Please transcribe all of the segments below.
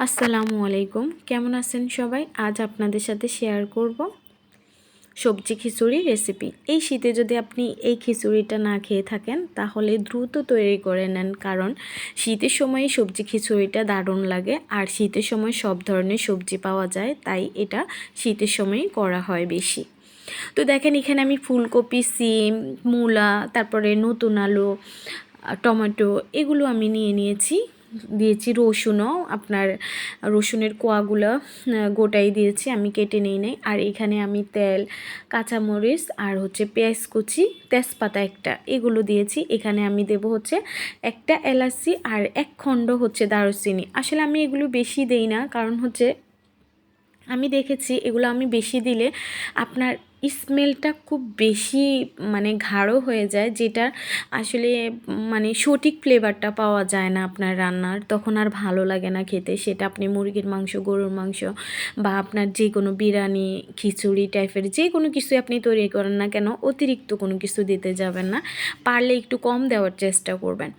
আসসালামু আলাইকুম। কেমন আছেন সবাই? আজ আপনাদের সাথে শেয়ার করব সবজি খিচুড়ি রেসিপি এই শীতে যদি আপনি এই খিচুড়িটা না খেয়ে থাকেন, তাহলে দ্রুত তৈরি করে নেন, কারণ শীতের সময় সবজি খিচুড়িটা দারুণ লাগে, আর শীতের সময় সব ধরনের সবজি পাওয়া যায়, তাই এটা শীতের সময়ই করা হয় বেশি। তো দেখেন, এখানে আমি ফুলকপি, সিম, মূলা, তারপরে নতুন আলু টমেটো, এগুলো আমি নিয়ে নিয়েছি। দিয়েছি রসুনও, আপনার রসুনের কোয়াগুলো গোটাই দিয়েছি, আমি কেটে নিই নাই। আর এখানে আমি তেল, কাঁচামরিচ আর হচ্ছে পেঁয়াজ কুচি, তেজপাতা একটা, এগুলো দিয়েছি। এখানে আমি দেব হচ্ছে একটা এলাচি আর এক খণ্ড হচ্ছে দারুচিনি। আসলে আমি এগুলো বেশি দেই না, কারণ হচ্ছে আমি দেখেছি এগুলো আমি বেশি দিলে আপনার স্মেলটা খুব বেশি মানে গাঢ় হয়ে যায়, যেটা আসলে মানে সঠিক ফ্লেভারটা পাওয়া যায় না আপনার রান্নার। তখন আর ভালো লাগে না খেতে। সেটা আপনি মুরগির মাংস, গরুর মাংস বা আপনার যে কোনো বিরিয়ানি, খিচুড়ি টাইপের যে কোনো কিছু আপনি তৈরি করেন না কেন, অতিরিক্ত কোনো কিছু দিতে যাবেন না। পারলে একটু কম দেওয়ার চেষ্টা করবেন।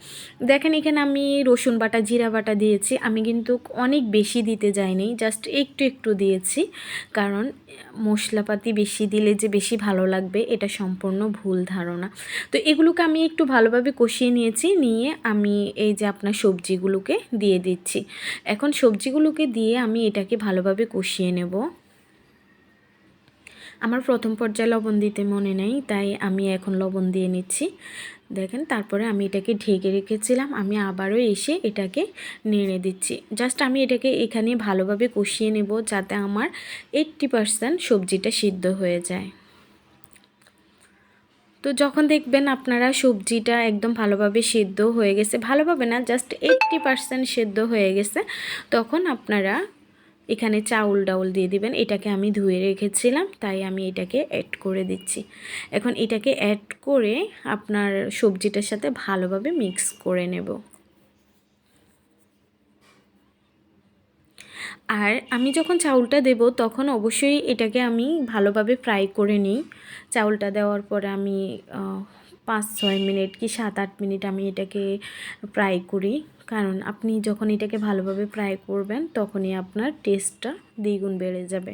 দেখেন এখানে আমি রসুন বাটা, জিরা বাটা দিয়েছি। আমি কিন্তু অনেক বেশি দিতে যাইনি জাস্ট একটু একটু দিয়েছি। কারণ মশলাপাতি বেশি দিলে যে বেশি ভালো লাগবে, এটা সম্পূর্ণ ভুল ধারণা। তো এগুলোকে আমি একটু ভালোভাবে কষিয়ে নিয়েছি, নিয়ে আমি এই যে আপনার সবজিগুলোকে দিয়ে দিচ্ছি। এখন সবজিগুলোকে দিয়ে আমি এটাকে ভালোভাবে কষিয়ে নেব। আমার প্রথম পর্যায়ে লবণ দিতে মনে নেই, তাই আমি এখন লবণ দিয়ে নিচ্ছি। দেখেন, তারপরে আমি এটাকে ঢেকে রেখেছিলাম। আমি আবারও এসে এটাকে নেড়ে দিচ্ছি। জাস্ট আমি এটাকে এখানে ভালোভাবে কষিয়ে নেব যাতে আমার এইট্টি পারসেন্ট সবজিটা সিদ্ধ হয়ে যায়। তো যখন দেখবেন আপনারা সবজিটা একদম ভালোভাবে সেদ্ধ হয়ে গেছে, ভালোভাবে না, জাস্ট এইট্টি পারসেন্ট সেদ্ধ হয়ে গেছে, তখন আপনারা এখানে চাউল ডাউল দিয়ে দিবেন। এটাকে আমি ধুয়ে রেখেছিলাম, তাই আমি এটাকে অ্যাড করে দিচ্ছি। এখন এটাকে অ্যাড করে আপনার সবজিটার সাথে ভালোভাবে মিক্স করে নেব। আর আমি যখন চাউলটা দেব, তখন অবশ্যই এটাকে আমি ভালোভাবে ফ্রাই করে নিই। চাউলটা দেওয়ার পরে আমি পাঁচ, ছয় মিনিট কি সাত, আট মিনিট আমি এটাকে ফ্রাই করি। কারণ আপনি যখন এটাকে ভালোভাবে ফ্রাই করবেন, তখনই আপনার টেস্টটা দ্বিগুণ বেড়ে যাবে।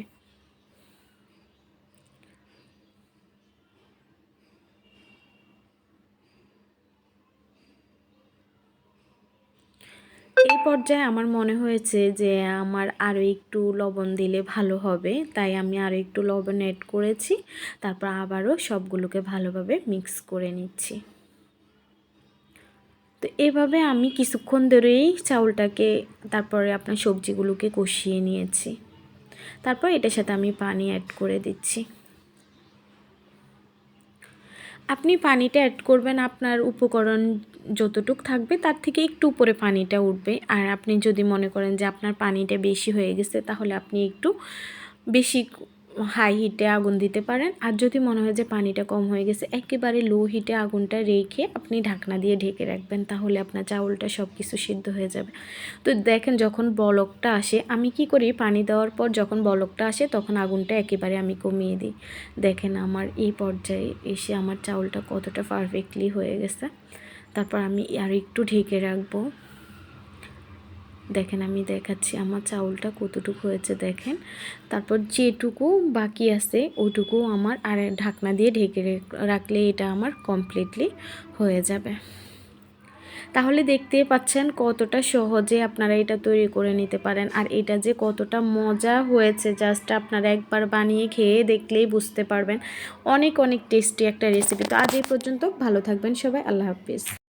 এই পর্যায়ে আমার মনে হয়েছে যে, আমার আরও একটু লবণ দিলে ভালো হবে, তাই আমি আরও একটু লবণ অ্যাড করেছি, তারপর আবারও সবগুলোকে ভালোভাবে মিক্স করে নিচ্ছি। তো এভাবে আমি কিছুক্ষণ ধরেই চাউলটাকে, তারপরে আপনার সবজিগুলোকে কষিয়ে নিয়েছি। তারপর এটার সাথে আমি পানি অ্যাড করে দিচ্ছি। আপনি পানিটা অ্যাড করবেন, আপনার উপকরণ যতটুক থাকবে তার থেকে একটু উপরে পানিটা উঠবে। আর আপনি যদি মনে করেন যে আপনার পানিটা বেশি হয়ে গেছে, তাহলে আপনি একটু বেশি হাই হিটে আগুন দিতে পারেন। আর যদি মনে হয় যে পানিটা কম হয়ে গেছে, একেবারে লো হিটে আগুনটা রেখে আপনি ঢাকনা দিয়ে ঢেকে রাখবেন, তাহলে আপনার চাউলটা সব কিছু সিদ্ধ হয়ে যাবে। তো দেখেন, যখন বলকটা আসে, আমি কি করি? পানি দেওয়ার পর যখন বলকটা আসে, তখন আগুনটা একেবারে আমি কমিয়ে দিই। দেখেন, আমার এই পর্যায়ে এসে আমার চাউলটা কতটা পারফেক্টলি হয়ে গেছে। তারপর আমি আর একটু ঢেকে রাখব। দেখেন, আমি দেখাচ্ছি আমার চাউলটা কতটুকু হয়েছে, দেখেন। তারপর যেটুকু বাকি আছে ওইটুকু আমার আর ঢাকনা দিয়ে ঢেকে রাখলে এটা আমার কমপ্লিটলি হয়ে যাবে। তাহলে দেখতে পাচ্ছেন কতটা সহজে আপনারা এটা তৈরি করে নিতে পারেন, আর এটা যে কতটা মজা হয়েছে জাস্ট আপনারা একবার বানিয়ে খেয়ে দেখলেই বুঝতে পারবেন। অনেক অনেক টেস্টি একটা রেসিপি তো আজ এই পর্যন্ত, ভালো থাকবেন সবাই, আল্লাহ হাফিজ।